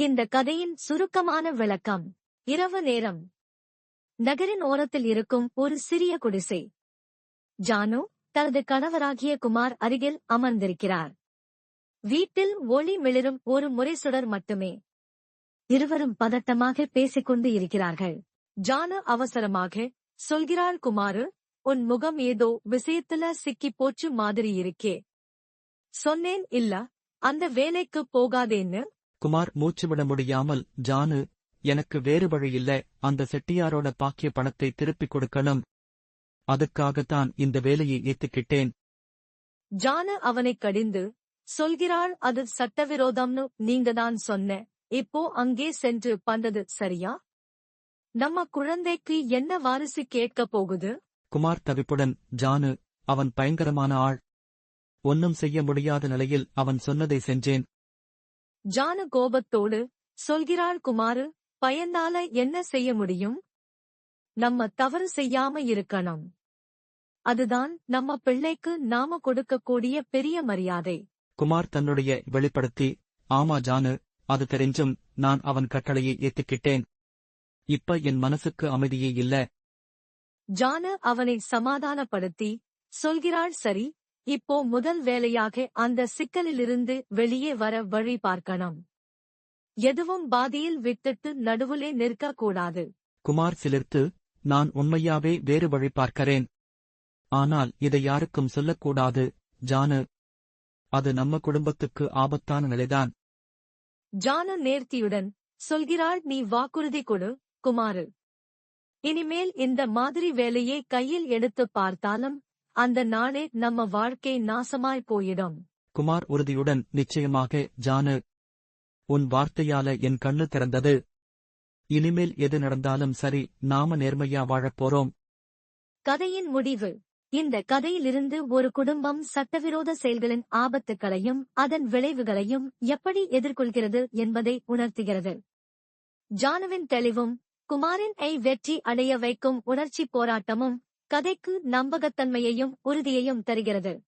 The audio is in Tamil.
இந்த கதையின் சுருக்கமான விளக்கம். இரவு நேரம். நகரின் ஓரத்தில் இருக்கும் ஒரு சிறிய குடிசை. ஜானு தனது கணவராகிய குமார் அருகில் அமர்ந்திருக்கிறார். வீட்டில் ஒளி மிளிரும் ஒரு முறைசுடர் மட்டுமே. இருவரும் பதட்டமாக பேசிக்கொண்டு இருக்கிறார்கள். ஜானு அவசரமாக சொல்கிறாள் குமாரு உன் முகம் ஏதோ விஷயத்துல சிக்கி போச்சு மாதிரி இருக்கே. சொன்னேன் இல்ல அந்த வேலைக்கு போகாதேன்னு குமார் மூச்சு விட முடியாமல் ஜானு எனக்கு வேறு வழியில்ல அந்த செட்டியாரோட பாக்கிய பணத்தை திருப்பிக் கொடுக்கணும். அதுக்காகத்தான் இந்த வேலையை ஏத்துக்கிட்டேன். ஜானு அவனைக் கடிந்து சொல்கிறாள் அது சட்டவிரோதம்னு நீங்க தான் சொன்ன இப்போ அங்கே சென்று பண்றது சரியா? நம்ம குழந்தைக்கு என்ன வாரிசு கேட்கப் போகுது? குமார் தவிப்புடன் ஜானு அவன் பயங்கரமான ஆள். ஒன்னும் செய்ய முடியாத நிலையில் அவன் சொன்னதை செஞ்சேன். ஜானு கோபத்தோடு சொல்கிறாள் குமாரு பயந்தால என்ன செய்ய முடியும்? நம்ம தவறு செய்யாம இருக்கணும். அதுதான் நம்ம பிள்ளைக்கு நாம கொடுக்கக்கூடிய பெரிய மரியாதை. குமார் தன்னுடைய வெளிப்படுத்தி ஆமா ஜானு அது தெரிஞ்சும் நான் அவன் கட்டளையை ஏத்துக்கிட்டேன். இப்ப என் மனசுக்கு அமைதியே இல்ல. ஜானு அவனை சமாதானப்படுத்தி சொல்கிறாள் சரி இப்போ முதல் வேலையாக அந்த சிக்கலிலிருந்து வெளியே வர வழி பார்க்கணும் எதுவும் பாதியில் விட்டுட்டு நடுவுலே நிற்க கூடாது குமார் சிலிர்த்து நான் உண்மையாவே வேறு வழி பார்க்கிறேன். ஆனால் இதை யாருக்கும் சொல்லக்கூடாது ஜானு. அது நம்ம குடும்பத்துக்கு ஆபத்தான நிலைதான். ஜானு நேர்த்தியுடன் சொல்கிறாள் நீ வாக்குறுதி கொடு குமாரு. இனிமேல் இந்த மாதிரி வேலையை கையில் எடுத்து பார்த்தாலும் அந்த நாளே நம்ம வாழ்க்கை நாசமாய் போயிடும். குமார் உறுதியுடன் நிச்சயமாக ஜானு உன் வார்த்தையால என் கண்ணு திறந்தது. இனிமேல் எது நடந்தாலும் சரி நாம நேர்மையா வாழப் போறோம். கதையின் முடிவு. இந்த கதையிலிருந்து ஒரு குடும்பம் சட்டவிரோத செயல்களின் ஆபத்துகளையும் அதன் விளைவுகளையும் எப்படி எதிர்கொள்கிறது என்பதை உணர்த்துகிறது. ஜானுவின் தெளிவும் குமாரின் ஐ வெற்றி அடைய வைக்கும் உணர்ச்சி போராட்டமும் கதைக்கு நம்பகத்தன்மையையும் உறுதியையும் தருகிறது.